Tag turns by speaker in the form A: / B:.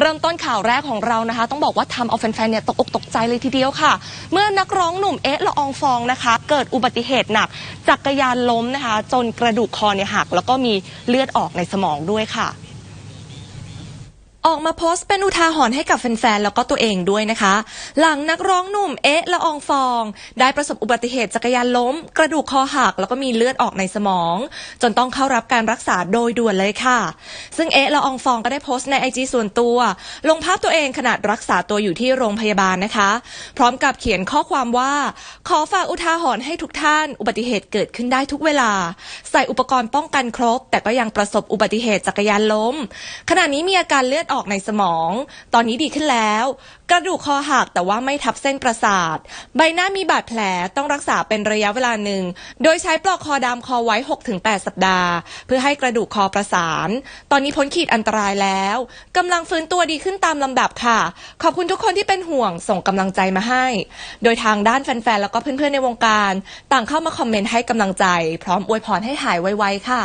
A: เริ่มต้นข่าวแรกของเรานะคะ ต้องบอกว่าทำเอาแฟนๆเนี่ยตกอกตกใจเลยทีเดียวค่ะ เมื่อนักร้องหนุ่มเอ๊ะละอองฟองนะคะ เกิดอุบัติเหตุหนัก จักรยานล้มนะคะ จนกระดูกคอเนี่ยหัก แล้วก็มีเลือดออกในสมองด้วยค่ะ ออกมาโพสต์เป็นอุทาหรณ์ให้กับแฟนๆ แล้วก็ตัวเองด้วยนะคะ หลังนักร้องหนุ่มเอ๊ะละอองฟอง ได้ประสบอุบัติเหตุจักรยานล้ม กระดูกคอหัก แล้วก็มีเลือดออกในสมอง จนต้องเข้ารับการรักษาโดยด่วนเลยค่ะ ซึ่งเอ๊ะละอองฟองก็ได้โพสต์ในไอจส่วนตัว ลงภาพตัวเองขณะรักษาตัวอยู่ที่โรงพยาบาลนะคะ พร้อมกับเขียนข้อความว่า ขอฝากอุทาหรณ์ให้ทุกท่าน อุบัติเหตุเกิดขึ้นได้ทุกเวลา ใส่อุปกรณ์ป้องกันครบ แต่ก็ยังประสบอุบัติเหตุจักรยานล้ม ขณะนี้มีอาการเลือดออกในสมอง ตอนนี้ดีขึ้นแล้ว กระดูกคอหักแต่ว่าไม่ทับเส้นประสาท ใบหน้ามีบาดแผลต้องรักษาเป็นระยะเวลาหนึ่ง โดยใช้ปลอกคอดามคอไว้ 6-8 สัปดาห์ เพื่อให้กระดูกคอประสาน ตอนนี้พ้นขีดอันตรายแล้วกำลังฟื้นตัวดีขึ้นตามลำดับค่ะ ขอบคุณทุกคนที่เป็นห่วงส่งกำลังใจมาให้ โดยทางด้านแฟนๆแล้วก็เพื่อนๆในวงการ ต่างเข้ามาคอมเมนต์ให้กำลังใจ พร้อมอวยพรให้หายไวๆค่ะ